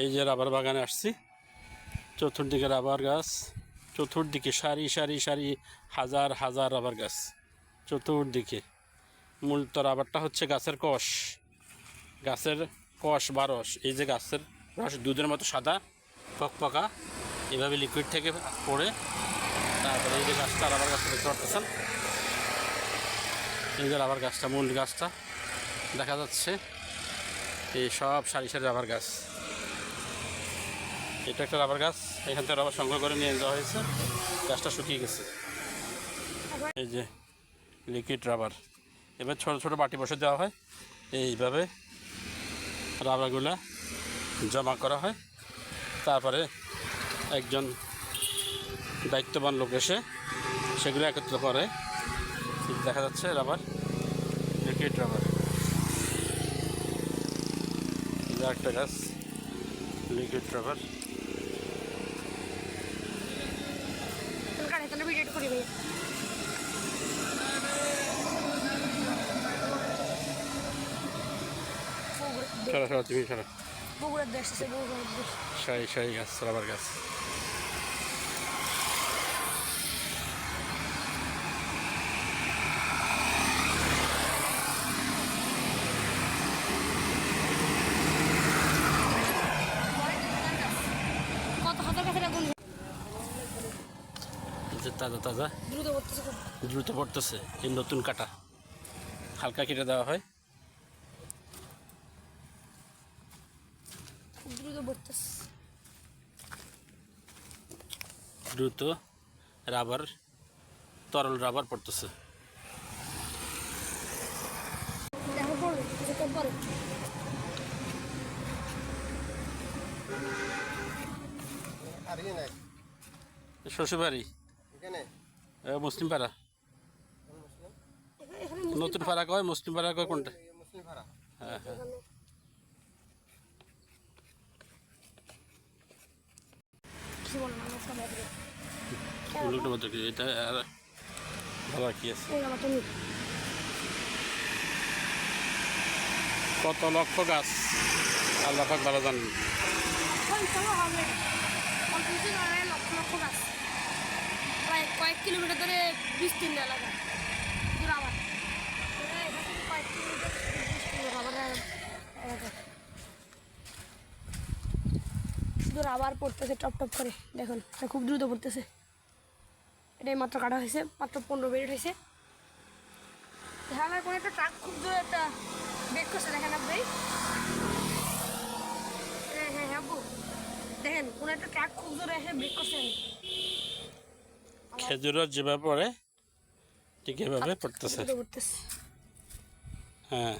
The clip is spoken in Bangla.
এই যে রাবার বাগানে আসছি। চতুর্দিকে রাবার গাছ, চতুর্দিকে সারি সারি সারি হাজার হাজার রাবার গাছ, চতুর্দিকে। মূলত রাবারটা হচ্ছে গাছের কষ। গাছের কষ বা রস, এই যে গাছের রস দুধের মতো সাদা পকপকা এভাবে লিকুইড থেকে পড়ে তারপরে এই যে গাছটা রাবার গাছটা দেখতে পারতেছেন। এই যে রাবার গাছটা, মূল গাছটা দেখা যাচ্ছে। এই সব সারি সারি রাবার গাছ এটা একটা রাবার গাছ, এখান থেকে রাবার সংগ্রহ করে নিয়ে যাওয়া হয়েছে। গাছটা শুকিয়ে গেছে। এই যে লিকুইড রাবার এবার ছোট ছোট বাটি বসে দেওয়া হয়। এইভাবে রাবারগুলা জমা করা হয়। তারপরে একজন দায়িত্ববান লোক এসে সেগুলো একত্র করে। দেখা যাচ্ছে রাবার লিকুইড রাবার এই যে একটা গাছ লিকুইড রাবার সারা সরা তুমি সারা সারি সারি গাছ রাবার গাছ কত হাজার কাছে রাখুন এই যে তাজা তাজা। দ্রুত দ্রুত পড়তেছে এই নতুন কাটা। হালকা কেটে দেওয়া হয়। দ্রুত রাবার তরল রাবার পড়তেছে। শ্বশুরবাড়ি মুসলিম পাড়া। নতুন পাড়া কয়? মুসলিম পাড়া কয় কোনটা? হ্যাঁ হ্যাঁ। এটা আর ভালো কি আছে। কত লক্ষ গাছ? আল্লাহ পাক ভালো জানেন। লক্ষ লক্ষ গাছ। প্রায় কয়েক কিলোমিটার ধরে বিস্তীর্ণ এলাকা। এলাকা শুধু আবার পড়তেছে, টপ টপ করে। দেখুন, এটা খুব দ্রুত পড়তেছে। এটাই মাত্র কাটা হয়েছে, মাত্র পনেরো মিনিট হয়েছে। হ্যাঁ কোনো একটা ট্রাক খুব জোরে একটা বেগ করছে, দেখেন আপনি হ্যাঁ হ্যাঁ হ্যাঁ দেখেন কোনো একটা ট্রাক খুব দূরে এসে ব্রেক করছেন খেজুরের যেভাবে পড়ে ঠিক এভাবে পড়তেছে। হ্যাঁ।